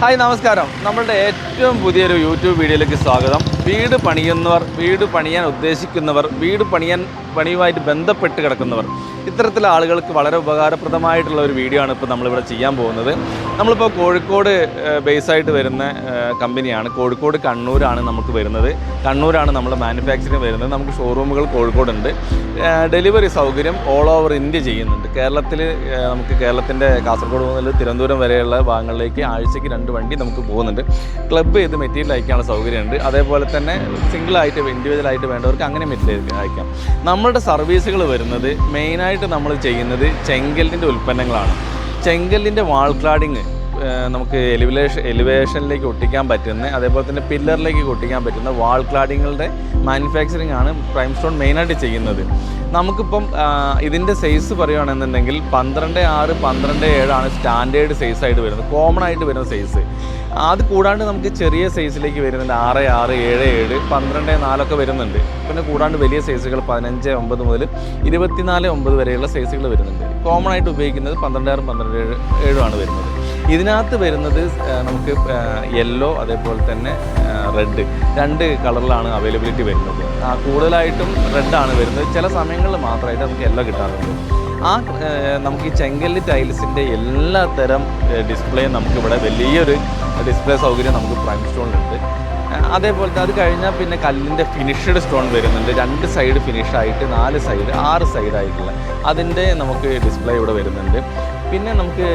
Hi നമസ്കാരം. നമ്മളുടെ ഏറ്റവും പുതിയൊരു യൂട്യൂബ് വീഡിയോയിലേക്ക് സ്വാഗതം. വീട് പണിയുന്നവർ വീട് പണിയാൻ ഉദ്ദേശിക്കുന്നവർ വീട് പണിയാൻ പണിയുമായിട്ട് ബന്ധപ്പെട്ട് കിടക്കുന്നവർ. ഇത്തരത്തിലുള്ള ആളുകൾക്ക് വളരെ ഉപകാരപ്രദമായിട്ടുള്ള ഒരു വീഡിയോ ആണ് ഇപ്പോൾ നമ്മളിവിടെ ചെയ്യാൻ പോകുന്നത്. നമ്മളിപ്പോൾ കോഴിക്കോട് ബേസായിട്ട് വരുന്ന കമ്പനിയാണ്. കോഴിക്കോട് കണ്ണൂരാണ് നമുക്ക് വരുന്നത്. കണ്ണൂരാണ് നമ്മൾ മാനുഫാക്ചറിങ് വരുന്നത്. നമുക്ക് ഷോറൂമുകൾ കോഴിക്കോടുണ്ട്. ഡെലിവറി സൗകര്യം ഓൾ ഓവർ ഇന്ത്യ ചെയ്യുന്നുണ്ട്. കേരളത്തിൽ നമുക്ക് കേരളത്തിന്റെ കാസർഗോഡ് മുതൽ തിരുവനന്തപുരം വരെയുള്ള ഭാഗങ്ങളിലേക്ക് ആഴ്ചയ്ക്ക് രണ്ട് വണ്ടി നമുക്ക് പോകുന്നുണ്ട്. ക്ലബ്ബ് ചെയ്ത് മെറ്റീരിയൽ അയക്കാനുള്ള സൗകര്യമുണ്ട്. അതേപോലെ തന്നെ സിംഗിളായിട്ട് ഇൻഡിവിജ്വലായിട്ട് വേണ്ടവർക്ക് അങ്ങനെ മെറ്റീരിയൽ അയക്കാം. നമ്മളുടെ സർവീസുകൾ വരുന്നത് മെയിനായിട്ട് നമ്മൾ ചെയ്യുന്നത് ചെങ്കലിന്റെ ഉൽപ്പന്നങ്ങളാണ്. ചെങ്കലിന്റെ വാൾ ക്ലാഡിങ് നമുക്ക് എലിവേഷൻ എലിവേഷനിലേക്ക് ഒട്ടിക്കാൻ പറ്റുന്ന അതേപോലെ തന്നെ പില്ലറിലേക്ക് ഒട്ടിക്കാൻ പറ്റുന്ന വാൾ ക്ലാഡിങ്ങുകളുടെ മാനുഫാക്ചറിങ് ആണ് പ്രൈം സ്റ്റോൺ മെയിനായിട്ട് ചെയ്യുന്നത്. നമുക്കിപ്പം ഇതിന്റെ സൈസ് പറയുകയാണെന്നുണ്ടെങ്കിൽ പന്ത്രണ്ട് ആറ് പന്ത്രണ്ട് ഏഴാണ് സ്റ്റാൻഡേർഡ് സൈസ് ആയിട്ട് വരുന്നത് കോമൺ ആയിട്ട് വരുന്ന സൈസ് അത് കൂടാണ്ട് നമുക്ക് ചെറിയ സൈസിലേക്ക് വരുന്നുണ്ട് ആറ് ആറ് ഏഴ് ഏഴ് പന്ത്രണ്ട് നാലൊക്കെ വരുന്നുണ്ട്. പിന്നെ കൂടാണ്ട് വലിയ സൈസുകൾ പതിനഞ്ച് ഒമ്പത് മുതൽ ഇരുപത്തിനാല് ഒമ്പത് വരെയുള്ള സൈസുകൾ വരുന്നുണ്ട്. കോമൺ ആയിട്ട് ഉപയോഗിക്കുന്നത് പന്ത്രണ്ട് ആറും പന്ത്രണ്ട് ഏഴ് ഏഴുമാണ് വരുന്നത്. ഇതിനകത്ത് വരുന്നത് നമുക്ക് യെല്ലോ അതേപോലെ തന്നെ റെഡ് രണ്ട് കളറിലാണ് അവൈലബിലിറ്റി വരുന്നത്. കൂടുതലായിട്ടും റെഡാണ് വരുന്നത്. ചില സമയങ്ങളിൽ മാത്രമായിട്ട് നമുക്ക് യെല്ലോ കിട്ടാറുണ്ട്. ആ നമുക്ക് ഈ ചെങ്കല്ല് ടൈൽസിന്റെ എല്ലാ തരം ഡിസ്പ്ലേയും നമുക്കിവിടെ വലിയൊരു ഡിസ്പ്ലേ സൗകര്യം നമുക്ക് പ്രൈം സ്റ്റോണിലുണ്ട് അതേപോലത്തെ അത് കഴിഞ്ഞാൽ പിന്നെ കല്ലിന്റെ ഫിനിഷ്ഡ് സ്റ്റോൺ വരുന്നുണ്ട്. രണ്ട് സൈഡ് ഫിനിഷായിട്ട് നാല് സൈഡ് ആറ് സൈഡായിട്ടുള്ള അതിന്റെ നമുക്ക് ഡിസ്പ്ലേ ഇവിടെ വരുന്നുണ്ട്. പിന്നെ നമുക്ക്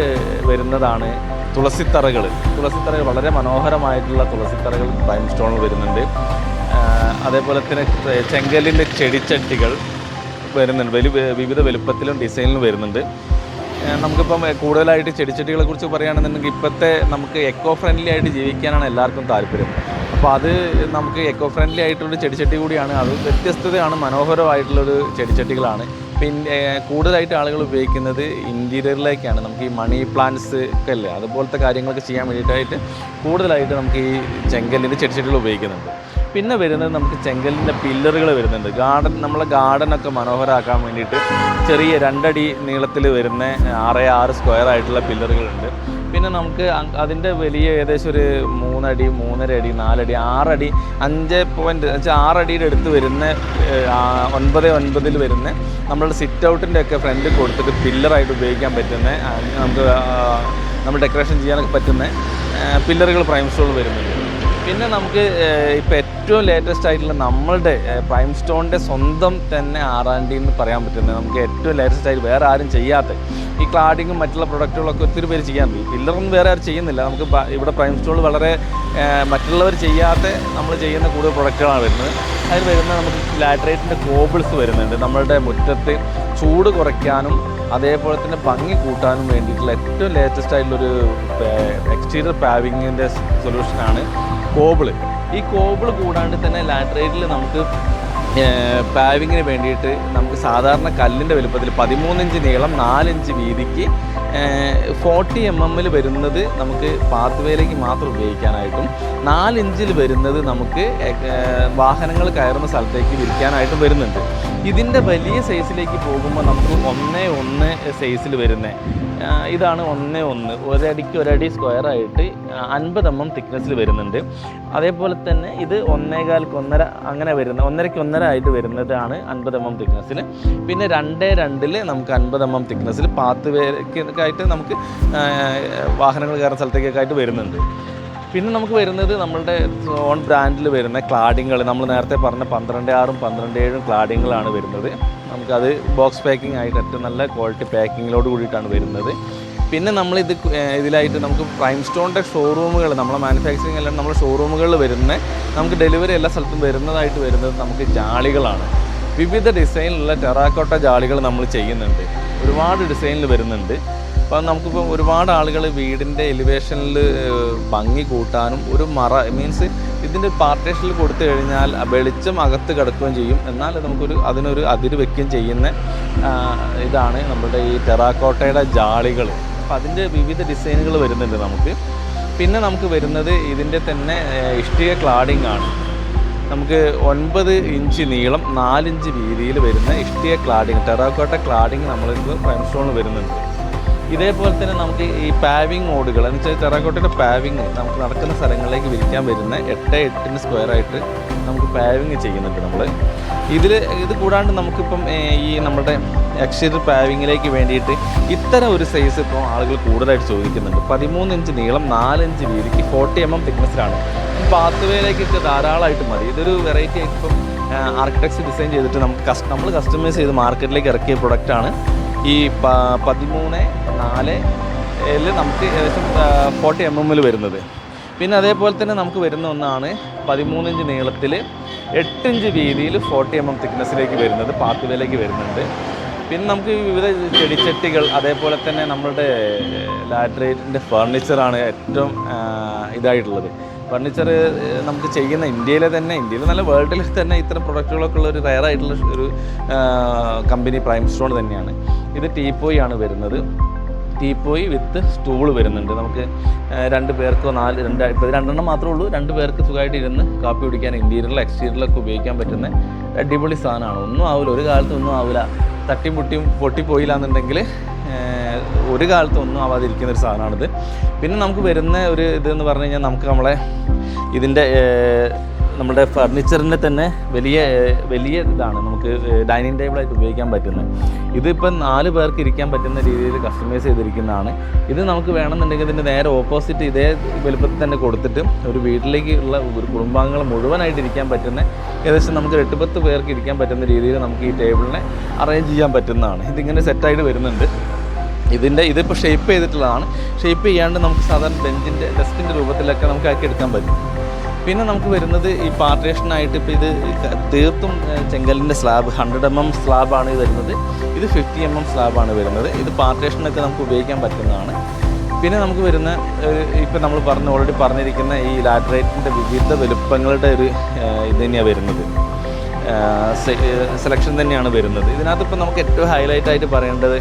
വരുന്നതാണ് തുളസിത്തറകൾ തുളസിത്തറകൾ വളരെ മനോഹരമായിട്ടുള്ള തുളസിത്തറകൾ ടൈം സ്റ്റോണിൽ വരുന്നുണ്ട്. അതേപോലെ തന്നെ ചെങ്കലിന്റെ ചെടിച്ചട്ടികൾ വരുന്നുണ്ട്. വലിയ വിവിധ വലുപ്പത്തിലും ഡിസൈനിലും വരുന്നുണ്ട്. നമുക്കിപ്പം കൂടുതലായിട്ട് ചെടിച്ചട്ടികളെ കുറിച്ച് പറയുകയാണെന്നുണ്ടെങ്കിൽ ഇപ്പോഴത്തെ നമുക്ക് എക്കോ ഫ്രണ്ട്ലി ആയിട്ട് ജീവിക്കാനാണ് എല്ലാവർക്കും താല്പര്യം. അപ്പോൾ അത് നമുക്ക് എക്കോ ഫ്രണ്ട്ലി ആയിട്ടുള്ള ചെടിച്ചട്ടി കൂടിയാണ്. അത് വ്യത്യസ്തതയാണ് മനോഹരമായിട്ടുള്ളൊരു ചെടിച്ചട്ടികളാണ്. പിന്നെ കൂടുതലായിട്ട് ആളുകൾ ഉപയോഗിക്കുന്നത് ഇന്റീരിയറിലേക്കാണ് നമുക്ക് ഈ മണി പ്ലാന്റ്സ് ഒക്കെ അല്ലേ? അതുപോലത്തെ കാര്യങ്ങളൊക്കെ ചെയ്യാൻ വേണ്ടിയിട്ടായിട്ട് കൂടുതലായിട്ട് നമുക്ക് ഈ ചെങ്കല്ലിന്റെ ചെടിച്ചട്ടികൾ ഉപയോഗിക്കുന്നുണ്ട്. പിന്നെ വരുന്നത് നമുക്ക് ചെങ്കലിന്റെ പില്ലറുകൾ വരുന്നുണ്ട്. ഗാർഡൻ നമ്മളെ ഗാർഡനൊക്കെ മനോഹരമാക്കാൻ വേണ്ടിയിട്ട് ചെറിയ രണ്ടടി നീളത്തിൽ വരുന്ന ആറ് ആറ് സ്ക്വയർ ആയിട്ടുള്ള പില്ലറുകളുണ്ട്. പിന്നെ നമുക്ക് അതിന്റെ വലിയ ഏകദേശം ഒരു മൂന്നടി മൂന്നര അടി നാലടി ആറടി അഞ്ച് പോയിന്റ് വെച്ചാൽ ആറടിയുടെ അടുത്ത് വരുന്ന ഒൻപത് ഒൻപതിൽ വരുന്ന നമ്മളുടെ സിറ്റ് ഔട്ടിന്റെ ഒക്കെ ഫ്രണ്ട് കൊടുത്തിട്ട് പില്ലറായിട്ട് ഉപയോഗിക്കാൻ പറ്റുന്ന നമുക്ക് നമ്മൾ ഡെക്കറേഷൻ ചെയ്യാനൊക്കെ പറ്റുന്ന പില്ലറുകൾ പ്രൈം സ്റ്റോൾ വരുന്നുണ്ട്. പിന്നെ നമുക്ക് ഇപ്പോൾ ഏറ്റവും ലേറ്റസ്റ്റ് ആയിട്ടുള്ള നമ്മളുടെ പ്രൈം സ്റ്റോണിന്റെ സ്വന്തം തന്നെ ആറാൻഡി എന്ന് പറയാൻ പറ്റുന്നത് നമുക്ക് ഏറ്റവും ലേറ്റസ്റ്റ് ആയിട്ട് വേറെ ആരും ചെയ്യാത്ത ഈ ക്ലാഡിങ്ങും മറ്റുള്ള പ്രൊഡക്റ്റുകളൊക്കെ ഒത്തിരി പേര് ചെയ്യാറുണ്ട് പില്ലറൊന്നും വേറെ ആരും ചെയ്യുന്നില്ല. നമുക്ക് ഇവിടെ പ്രൈം സ്റ്റോൾ വളരെ മറ്റുള്ളവർ ചെയ്യാത്ത നമ്മൾ ചെയ്യുന്ന കൂടുതൽ പ്രൊഡക്റ്റുകളാണ് വരുന്നത്. അതിൽ വരുന്ന നമുക്ക് ലാറ്ററേറ്റിന്റെ കോബിൾസ് വരുന്നുണ്ട്. നമ്മളുടെ മുറ്റത്ത് ചൂട് കുറയ്ക്കാനും അതേപോലെ തന്നെ ഭംഗി കൂട്ടാനും വേണ്ടിയിട്ടുള്ള ഏറ്റവും ലേറ്റസ്റ്റ് ആയിട്ടുള്ളൊരു എക്സ്റ്റീരിയർ പാവിങ്ങിന്റെ സൊല്യൂഷനാണ് കോബിൾ ഈ കോബിൾ കൂടാണ്ട് തന്നെ ലാറ്ററേറ്റിൽ നമുക്ക് പാവിങ്ങിന് വേണ്ടിയിട്ട് നമുക്ക് സാധാരണ കല്ലിന്റെ വലുപ്പത്തിൽ പതിമൂന്നിഞ്ച് നീളം നാലിഞ്ച് വീതിക്ക് ഫോർട്ടി എം എമ്മിൽ വരുന്നത് നമുക്ക് പാത്വേയിലേക്ക് മാത്രം ഉപയോഗിക്കാനായിട്ടും നാലിഞ്ചിൽ വരുന്നത് നമുക്ക് വാഹനങ്ങൾ കയറുന്ന സ്ഥലത്തേക്ക് വിരിക്കാനായിട്ടും വരുന്നുണ്ട്. ഇതിന്റെ വലിയ സൈസിലേക്ക് പോകുമ്പോൾ നമുക്ക് ഒന്നേ ഒന്ന് സൈസിൽ വരുന്ന. ഇതാണ് ഒന്ന് ഒന്ന്. ഒരടിക്ക് ഒരടി സ്ക്വയർ ആയിട്ട് അൻപത് എം എം തിക്നെസ്സിൽ വരുന്നുണ്ട്. അതേപോലെ തന്നെ ഇത് ഒന്നേകാൽക്ക് ഒന്നര അങ്ങനെ വരുന്ന ഒന്നരയ്ക്ക് ഒന്നര ആയിട്ട് വരുന്നതാണ് അൻപത് എം എം തിക്നെസ്സിൽ പിന്നെ രണ്ടേ രണ്ടിൽ നമുക്ക് അൻപത് എം എം തിക്നെസ്സിൽ പാത്ത് വേരൊക്കെ നമുക്ക് വാഹനങ്ങൾ കയറുന്ന സ്ഥലത്തേക്കൊക്കെ ആയിട്ട് വരുന്നുണ്ട്. പിന്നെ നമുക്ക് വരുന്നത് നമ്മളുടെ ഓൺ ബ്രാൻഡിൽ വരുന്ന ക്ലാഡിങ്ങൾ നമ്മൾ നേരത്തെ പറഞ്ഞ പന്ത്രണ്ട് ആറും പന്ത്രണ്ട് ഏഴും ക്ലാഡിങ്ങളാണ് വരുന്നത്. നമുക്കത് ബോക്സ് പാക്കിംഗ് ആയിട്ട് ഏറ്റവും നല്ല ക്വാളിറ്റി പാക്കിങ്ങിലോട് കൂടിയിട്ടാണ് വരുന്നത്. പിന്നെ നമ്മളിത് ഇത് ഇതിലായിട്ട് നമുക്ക് പ്രൈം സ്റ്റോണിന്റെ ഷോറൂമുകൾ നമ്മളെ മാനുഫാക്ചറിങ് എല്ലാം നമ്മുടെ ഷോറൂമുകളിൽ വരുന്ന നമുക്ക് ഡെലിവറി എല്ലാ സ്ഥലത്തും വരുന്നതായിട്ട് വരുന്നത് നമുക്ക് ജാളികളാണ്. വിവിധ ഡിസൈനിലുള്ള ടെറാക്കോട്ട ജാളികൾ നമ്മൾ ചെയ്യുന്നുണ്ട്. ഒരുപാട് ഡിസൈനിൽ വരുന്നുണ്ട്. അപ്പം നമുക്കിപ്പോൾ ഒരുപാട് ആളുകൾ വീടിന്റെ എലിവേഷനിൽ ഭംഗി കൂട്ടാനും ഒരു മറ മീൻസ് ഇതിന്റെ പാർട്ടേഷനിൽ കൊടുത്തു കഴിഞ്ഞാൽ വെളിച്ചം അകത്ത് കിടക്കുകയും ചെയ്യും. എന്നാൽ നമുക്കൊരു അതിനൊരു അതിര് വെക്കുകയും ചെയ്യുന്ന ഇതാണ് നമ്മുടെ ഈ ടെറാക്കോട്ടയുടെ ജാളികൾ അപ്പം അതിന്റെ വിവിധ ഡിസൈനുകൾ വരുന്നുണ്ട് നമുക്ക്. പിന്നെ നമുക്ക് വരുന്നത് ഇതിന്റെ തന്നെ ഇഷ്ടിക ക്ലാഡിംഗ് ആണ്. നമുക്ക് ഒൻപത് ഇഞ്ച് നീളം നാലിഞ്ച് വീതിയിൽ വരുന്ന ഇഷ്ടിക ക്ലാഡിങ് ടെറാക്കോട്ട ക്ലാഡിങ് നമ്മളിപ്പോൾ പ്രൈം സ്റ്റോണിൽ വരുന്നുണ്ട്. ഇതേപോലെ തന്നെ നമുക്ക് ഈ പാവിങ് മോഡുകൾ എന്ന് വെച്ചാൽ ടെറാക്കോട്ടയുടെ പാവിങ് നമുക്ക് നടക്കുന്ന സ്ഥലങ്ങളിലേക്ക് വിരിക്കാൻ വരുന്ന എട്ട് എട്ടിന് സ്ക്വയർ ആയിട്ട് നമുക്ക് പാവിങ് ചെയ്യുന്നുണ്ട് നമ്മൾ ഇതിൽ ഇത് കൂടാണ്ട് നമുക്കിപ്പം ഈ നമ്മുടെ എക്സ്റ്റീരിയർ പാവിങ്ങിലേക്ക് വേണ്ടിയിട്ട് ഇത്തരം ഒരു സൈസ് ഇപ്പോൾ ആളുകൾ കൂടുതലായിട്ട് ചോദിക്കുന്നുണ്ട്. പതിമൂന്ന് ഇഞ്ച് നീളം നാലഞ്ച് വീതിക്ക് ഫോർട്ടി എം എം തിക്നെസ്സിലാണ് പാത്വേയിലേക്കൊക്കെ ധാരാളമായിട്ട് മതി. ഇതൊരു വെറൈറ്റി ഇപ്പം ആർക്കിടെക്ട്സ് ഡിസൈൻ ചെയ്തിട്ട് നമുക്ക് കസ്റ്റ് നമ്മൾ കസ്റ്റമൈസ് ചെയ്ത് മാർക്കറ്റിലേക്ക് ഇറക്കിയ പ്രൊഡക്റ്റാണ് ഈ പതിമൂന്ന് നാല് നമുക്ക് ഏകദേശം ഫോർട്ടി എം എമ്മിൽ വരുന്നത്. പിന്നെ അതേപോലെ തന്നെ നമുക്ക് വരുന്ന ഒന്നാണ് പതിമൂന്നിഞ്ച് നീളത്തിൽ എട്ട് ഇഞ്ച് വീതിയിൽ ഫോർട്ടി എം എം തിക്നെസ്സിലേക്ക് വരുന്നത് പാത്തുവേലേക്ക് വരുന്നുണ്ട്. പിന്നെ നമുക്ക് വിവിധ ചെടിച്ചട്ടികൾ അതേപോലെ തന്നെ നമ്മളുടെ ലാറ്ററേറ്റിന്റെ ഫർണിച്ചറാണ് ഏറ്റവും ഇതായിട്ടുള്ളത്. ഫർണിച്ചർ നമുക്ക് ചെയ്യുന്ന ഇന്ത്യയിലെ തന്നെ ഇന്ത്യയിൽ നല്ല വേൾഡിൽ തന്നെ ഇത്തരം പ്രൊഡക്റ്റുകളൊക്കെ ഉള്ള ഒരു റയർ ആയിട്ടുള്ള ഒരു കമ്പനി പ്രൈം സ്റ്റോൺ തന്നെയാണ്. ഇത് ടീപ്പോയി ആണ് വരുന്നത്. ടീപ്പോയി വിത്ത് സ്റ്റൂൾ വരുന്നുണ്ട്. നമുക്ക് രണ്ട് പേർക്കോ നാല് രണ്ട് ഇപ്പോൾ രണ്ടെണ്ണം മാത്രമേ ഉള്ളൂ. രണ്ട് പേർക്ക് സുഖമായിട്ട് ഇരുന്ന് കാപ്പി കുടിക്കാൻ ഇന്റീരിയറിൽ എക്സ്റ്റീരിയറിലൊക്കെ ഉപയോഗിക്കാൻ പറ്റുന്ന അടിപൊളി സാധനമാണ്. ഒന്നും ആവില്ല ഒരു കാലത്തൊന്നും ആവില്ല തട്ടിയും പൊട്ടിയും പൊട്ടിപ്പോയില്ലാന്നുണ്ടെങ്കിൽ ഒരു കാലത്തൊന്നും ആവാതിരിക്കുന്ന ഒരു സാധനമാണിത്. പിന്നെ നമുക്ക് വരുന്ന ഒരു ഇതെന്ന് പറഞ്ഞു കഴിഞ്ഞാൽ നമുക്ക് നമ്മളെ ഇതിന്റെ നമ്മുടെ ഫർണിച്ചറിന്റെ തന്നെ വലിയ വലിയ ഇതാണ് നമുക്ക് ഡൈനിങ് ടേബിളായിട്ട് ഉപയോഗിക്കാൻ പറ്റുന്നത്. ഇതിപ്പം നാല് പേർക്ക് ഇരിക്കാൻ പറ്റുന്ന രീതിയിൽ കസ്റ്റമൈസ് ചെയ്തിരിക്കുന്നതാണ്. ഇത് നമുക്ക് വേണമെന്നുണ്ടെങ്കിൽ ഇതിന്റെ നേരെ ഓപ്പോസിറ്റ് ഇതേ വലുപ്പത്തിൽ തന്നെ കൊടുത്തിട്ട് ഒരു വീട്ടിലേക്ക് ഉള്ള ഒരു കുടുംബാംഗങ്ങൾ മുഴുവനായിട്ട് ഇരിക്കാൻ പറ്റുന്ന ഏകദേശം നമുക്ക് എട്ട് പത്ത് പേർക്ക് ഇരിക്കാൻ പറ്റുന്ന രീതിയിൽ നമുക്ക് ഈ ടേബിളിനെ അറേഞ്ച് ചെയ്യാൻ പറ്റുന്നതാണ്. ഇതിങ്ങനെ സെറ്റായിട്ട് വരുന്നുണ്ട്. ഇതിന്റെ ഇതിപ്പോൾ ഷേപ്പ് ചെയ്തിട്ടുള്ളതാണ്. ഷേപ്പ് ചെയ്യാണ്ട് നമുക്ക് സാധാരണ ബെഞ്ചിന്റെ ഡെസ്കിന്റെ രൂപത്തിലൊക്കെ നമുക്ക് ആക്കി എടുക്കാൻ പറ്റും. പിന്നെ നമുക്ക് വരുന്നത് ഈ പാർട്ടേഷനായിട്ട് ഇപ്പോൾ ഇത് തീർത്തും ചെങ്കലിന്റെ സ്ലാബ് ഹൺഡ്രഡ് എം എം സ്ലാബാണ് ഇത് വരുന്നത്. ഇത് ഫിഫ്റ്റി എം എം സ്ലാബാണ് വരുന്നത്. ഇത് പാർട്ടേഷനൊക്കെ നമുക്ക് ഉപയോഗിക്കാൻ പറ്റുന്നതാണ്. പിന്നെ നമുക്ക് വരുന്ന ഒരു ഇപ്പം നമ്മൾ പറഞ്ഞ് ഓൾറെഡി പറഞ്ഞിരിക്കുന്ന ഈ ലാറ്ററേറ്റിന്റെ വിവിധ വലുപ്പങ്ങളുടെ ഒരു ഇത് തന്നെയാണ് വരുന്നത്. സെലക്ഷൻ തന്നെയാണ് വരുന്നത്. ഇതിനകത്ത് ഇപ്പോൾ നമുക്ക് ഏറ്റവും ഹൈലൈറ്റ് ആയിട്ട് പറയേണ്ടത്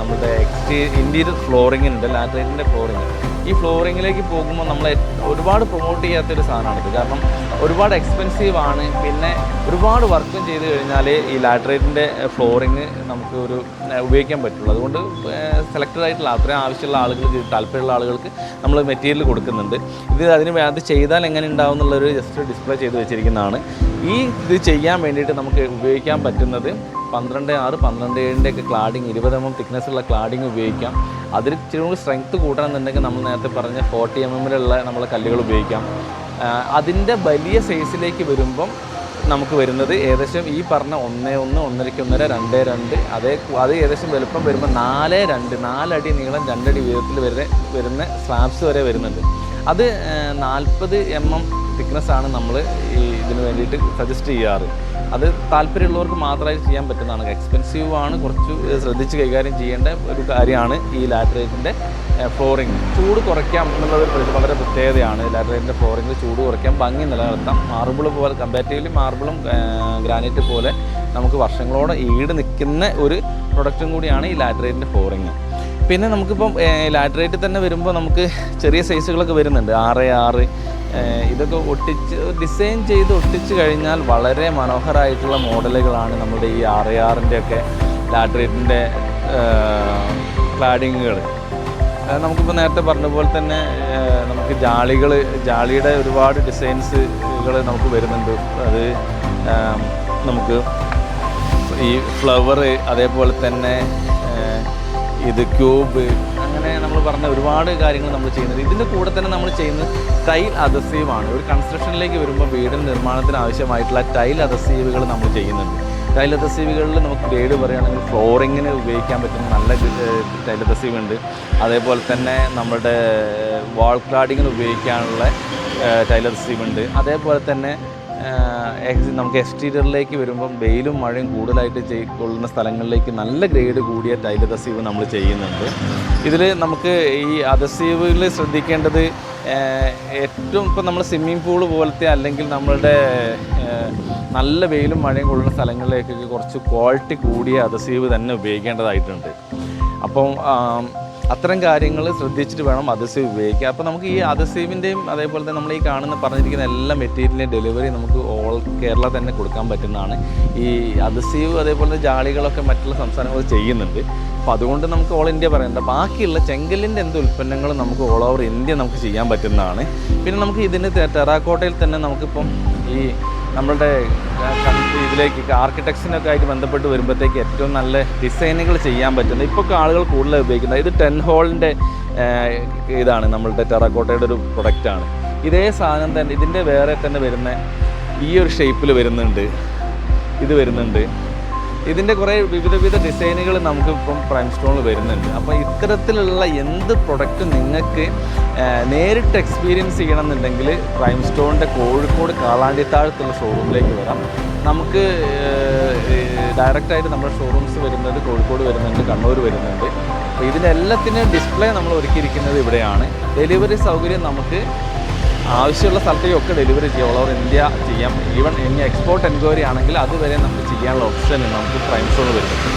നമ്മുടെ എക്സ്റ്റീ ഇന്റീരിയർ ഫ്ലോറിങ്ങിനുണ്ട് ലാറ്ററേറ്റിന്റെ ഫ്ലോറിംഗ് ഈ ഫ്ലോറിങ്ങിലേക്ക് പോകുമ്പോൾ നമ്മൾ ഒരുപാട് പ്രൊമോട്ട് ചെയ്യാത്തൊരു സാധനമാണിത് കാരണം ഒരുപാട് എക്സ്പെൻസീവ് ആണ്. പിന്നെ ഒരുപാട് വർക്കും ചെയ്ത് കഴിഞ്ഞാൽ ഈ ലാറ്ററേറ്റിന്റെ ഫ്ലോറിങ് നമുക്ക് ഒരു ഉപയോഗിക്കാൻ പറ്റുള്ളൂ. അതുകൊണ്ട് സെലക്റ്റഡ് ആയിട്ടുള്ള അത്രയും ആവശ്യമുള്ള ആളുകൾക്ക് താല്പര്യമുള്ള ആളുകൾക്ക് നമ്മൾ മെറ്റീരിയൽ കൊടുക്കുന്നുണ്ട്. ഇത് അതിന് അത് ചെയ്താൽ എങ്ങനെ ഉണ്ടാവും എന്നുള്ളൊരു ജസ്റ്റ് ഡിസ്പ്ലേ ചെയ്ത് വെച്ചിരിക്കുന്നതാണ്. ഈ ഇത് ചെയ്യാൻ വേണ്ടിയിട്ട് നമുക്ക് ഉപയോഗിക്കാൻ പറ്റുന്നത് പന്ത്രണ്ട് ആറ് പന്ത്രണ്ട് ഏഴിന്റെ ഒക്കെ ക്ലാഡിങ് ഇരുപത് എം എം തിക്നെസ് ഉള്ള ക്ലാഡിങ് ഉപയോഗിക്കാം. അതിൽ ഇച്ചിരി കൂടി സ്ട്രെങ്ത്ത് കൂട്ടണമെന്നുണ്ടെങ്കിൽ നമ്മൾ നേരത്തെ പറഞ്ഞ ഫോർട്ടി എം എമ്മിലുള്ള നമ്മളെ കല്ലുകൾ ഉപയോഗിക്കാം. അതിന്റെ വലിയ സൈസിലേക്ക് വരുമ്പം നമുക്ക് വരുന്നത് ഏകദേശം ഈ പറഞ്ഞ ഒന്ന് ഒന്ന് ഒന്നരയ്ക്ക് ഒന്നര രണ്ട് രണ്ട്. അതേ അത് ഏകദേശം വലുപ്പം വരുമ്പോൾ നാല് രണ്ട് നാലടി നീളം രണ്ടടി വീതത്തിൽ വരെ വരുന്ന സ്ലാബ്സ് വരെ വരുന്നുണ്ട്. അത് നാൽപ്പത് എം എം തിക്നെസ്സാണ് നമ്മൾ ഈ ഇതിന് വേണ്ടിയിട്ട് സജസ്റ്റ് ചെയ്യാറ്. അത് താല്പര്യമുള്ളവർക്ക് മാത്രമായി ചെയ്യാൻ പറ്റുന്നതാണ്. എക്സ്പെൻസീവ് ആണ് കുറച്ച് ശ്രദ്ധിച്ച് കൈകാര്യം ചെയ്യേണ്ട ഒരു കാര്യമാണ് ഈ ലാറ്ററേറ്റിന്റെ ഫ്ലോറിങ്. ചൂട് കുറയ്ക്കാം എന്നുള്ളത് വളരെ പ്രത്യേകതയാണ്. ലാറ്ററേറ്റിന്റെ ഫ്ലോറിങ്ങിൽ ചൂട് കുറയ്ക്കാം ഭംഗി നിലനിർത്താം. മാർബിൾ പോലെ കമ്പാരിറ്റീവ്ലി മാർബിളും ഗ്രാനൈറ്റ് പോലെ നമുക്ക് വർഷങ്ങളോടെ ഈട് നിൽക്കുന്ന ഒരു പ്രൊഡക്റ്റും കൂടിയാണ് ഈ ലാറ്ററേറ്റിന്റെ ഫ്ലോറിങ്. പിന്നെ നമുക്കിപ്പം ലാറ്ററേറ്റിൽ തന്നെ വരുമ്പോൾ നമുക്ക് ചെറിയ സൈസുകളൊക്കെ വരുന്നുണ്ട്. ആറ് ആറ് ഇതൊക്കെ ഒട്ടിച്ച് ഡിസൈൻ ചെയ്ത് ഒട്ടിച്ച് കഴിഞ്ഞാൽ വളരെ മനോഹരമായിട്ടുള്ള മോഡലുകളാണ് നമ്മുടെ ഈ ആറ് ആറിന്റെ ഒക്കെ ലാറ്ററേറ്റിന്റെ ക്ലാഡിങ്ങുകൾ നമുക്കിപ്പോൾ നേരത്തെ പറഞ്ഞ പോലെ തന്നെ നമുക്ക് ജാളികൾ ജാളിയുടെ ഒരുപാട് ഡിസൈൻസുകൾ നമുക്ക് വരുന്നുണ്ട്. അത് നമുക്ക് ഈ ഫ്ലവർ അതേപോലെ തന്നെ ഇത് ക്യൂബ്. അങ്ങനെ നമ്മൾ പറഞ്ഞ ഒരുപാട് കാര്യങ്ങൾ നമ്മൾ ചെയ്യുന്നുണ്ട് ഇതിന്റെ കൂടെ തന്നെ നമ്മൾ ചെയ്യുന്നത് ടൈൽ അതസീവാണ് ഒരു കൺസ്ട്രക്ഷനിലേക്ക് വരുമ്പോൾ വീടിന് നിർമ്മാണത്തിന് ആവശ്യമായിട്ടുള്ള ടൈൽ അതസീവുകൾ നമ്മൾ ചെയ്യുന്നുണ്ട്. ടൈൽ അതസീവുകളിൽ നമുക്ക് ഗ്രേഡ് പറയുകയാണെങ്കിൽ ഫ്ലോറിങ്ങിന് ഉപയോഗിക്കാൻ പറ്റുന്ന നല്ല ടൈൽ അതസീവ് ഉണ്ട്. അതേപോലെ തന്നെ നമ്മുടെ വാൾ ക്ലാഡിങ്ങിന് ഉപയോഗിക്കാനുള്ള ടൈൽ അതസീവ് ഉണ്ട്. അതേപോലെ തന്നെ നമുക്ക് എക്സ്റ്റീരിയറിലേക്ക് വരുമ്പം വെയിലും മഴയും കൂടുതലായിട്ട് കൊള്ളുന്ന സ്ഥലങ്ങളിലേക്ക് നല്ല ഗ്രേഡ് കൂടിയ ടൈൽ അദസീവ് നമ്മൾ ചെയ്യുന്നുണ്ട്. ഇതിൽ നമുക്ക് ഈ അദസീവിൽ ശ്രദ്ധിക്കേണ്ടത് ഏറ്റവും ഇപ്പം നമ്മൾ സ്വിമ്മിംഗ് പൂൾ പോലത്തെ അല്ലെങ്കിൽ നമ്മളുടെ നല്ല വെയിലും മഴയും കൊള്ളുന്ന സ്ഥലങ്ങളിലേക്കൊക്കെ കുറച്ച് ക്വാളിറ്റി കൂടിയ അദസീവ് തന്നെ ഉപയോഗിക്കേണ്ടതായിട്ടുണ്ട്. അപ്പം അത്തരം കാര്യങ്ങൾ ശ്രദ്ധിച്ചിട്ട് വേണം അദസീവ് ഉപയോഗിക്കുക അപ്പോൾ നമുക്ക് ഈ അദസീവിന്റെയും അതേപോലെ തന്നെ നമ്മൾ ഈ കാണുന്ന പറഞ്ഞിരിക്കുന്ന എല്ലാ മെറ്റീരിയലിന്റെയും ഡെലിവറി നമുക്ക് ഓൾ കേരള തന്നെ കൊടുക്കാൻ പറ്റുന്നതാണ്. ഈ അദസീവ് അതേപോലെ തന്നെ ജാളികളൊക്കെ മറ്റുള്ള സംസ്ഥാനങ്ങൾ ചെയ്യുന്നുണ്ട്. അപ്പോൾ അതുകൊണ്ട് നമുക്ക് ഓൾ ഇന്ത്യ പറയണ്ട. ബാക്കിയുള്ള ചെങ്കലിന്റെ എന്ത് ഉൽപ്പന്നങ്ങളും നമുക്ക് ഓൾ ഓവർ ഇന്ത്യ നമുക്ക് ചെയ്യാൻ പറ്റുന്നതാണ്. പിന്നെ നമുക്ക് ഇതിന് ടെറാക്കോട്ടയിൽ തന്നെ നമുക്കിപ്പം ഈ നമ്മളുടെ ഇതിലേക്ക് ആർക്കിടെക്ട്സിനൊക്കെ ആയിട്ട് ബന്ധപ്പെട്ട് വരുമ്പോഴത്തേക്ക് ഏറ്റവും നല്ല ഡിസൈനുകൾ ചെയ്യാൻ പറ്റുന്നത് ഇപ്പോൾ ആളുകൾ കൂടുതൽ ഉപയോഗിക്കുന്നത് ഇത് ടെൻ ഹോളിന്റെ ഇതാണ് നമ്മളുടെ ടെറക്കോട്ടയുടെ ഒരു പ്രൊഡക്റ്റാണ് ഇതേ സാധനം തന്നെ ഇതിന്റെ വേറെ തന്നെ വരുന്ന ഈ ഒരു ഷേപ്പിൽ വരുന്നുണ്ട്. ഇത് വരുന്നുണ്ട്. ഇതിന്റെ കുറേ വിവിധ വിവിധ ഡിസൈനുകൾ നമുക്ക് ഇപ്പം പ്രൈം സ്റ്റോണിൽ വരുന്നുണ്ട്. അപ്പോൾ ഇത്തരത്തിലുള്ള എന്ത് പ്രൊഡക്റ്റ് നിങ്ങൾക്ക് നേരിട്ട് എക്സ്പീരിയൻസ് ചെയ്യണമെന്നുണ്ടെങ്കിൽ പ്രൈം സ്റ്റോണിന്റെ കോഴിക്കോട് കാളാണ്ടിത്താഴത്തുള്ള ഷോറൂമിലേക്ക് വരാം. നമുക്ക് ഡയറക്റ്റായിട്ട് നമ്മുടെ ഷോറൂംസ് വരുന്നത് കോഴിക്കോട് വരുന്നുണ്ട് കണ്ണൂർ വരുന്നുണ്ട്. അപ്പോൾ ഇതിനെല്ലാത്തിനും ഡിസ്പ്ലേ നമ്മൾ ഒരുക്കിയിരിക്കുന്നത് ഇവിടെയാണ്. ഡെലിവറി സൗകര്യം നമുക്ക് ആവശ്യമുള്ള സ്ഥലത്തേക്കൊക്കെ ഡെലിവറി ചെയ്യാം. ഓൾ ഓവർ ഇന്ത്യ ചെയ്യാം. ഈവൻ ഇനി എക്സ്പോർട്ട് എൻക്വയറി ആണെങ്കിൽ അതുവരെ നമുക്ക് ചെയ്യാനുള്ള ഓപ്ഷൻ നമുക്ക് പ്രൈം വരും